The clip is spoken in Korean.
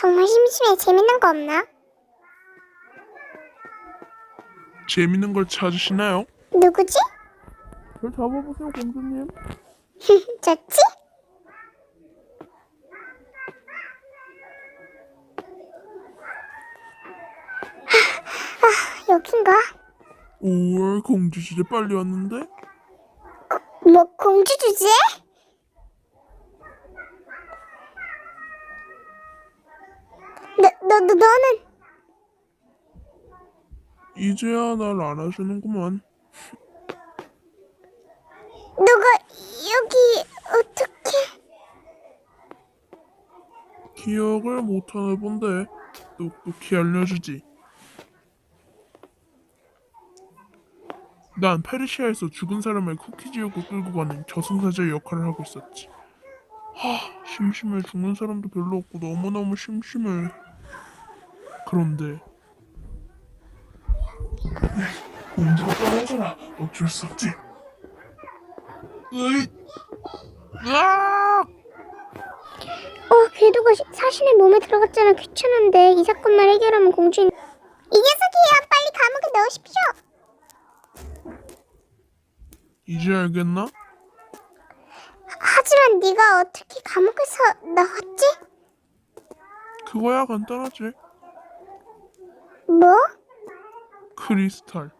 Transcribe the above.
정말 심심해. 재밌는 거 없나? 재밌는 걸 찾으시나요? 누구지? 별 잡아보세요, 공주님. 좋지? 아, 여긴가? 오, 공주 진짜 빨리 왔는데? 뭐 공주 주제? 너, 너, 너, 너는 이제야 날 안아주는구만. 너가 여기 어떻게? 기억을 못하나 본데 똑똑히 알려주지. 난 페르시아에서 죽은 사람을 쿠키 지옥으로 끌고 가는 저승사자 역할을 하고 있었지. 하, 심심해. 죽는 사람도 별로 없고 너무너무 심심해. 그런데 공주가 떠나잖아. 어쩔 수 없지. 으이! 으악! 어, 궤도가 시- 사신의 몸에 들어갔잖아. 귀찮은데 이 사건만 해결하면 공주인. 이 녀석이야. 빨리 감옥에 넣으십시오. 이제 알겠나? 하지만 네가 어떻게 감옥에서 나왔지? 그거야 간단하지. 뭐? 크리스탈. 뭐?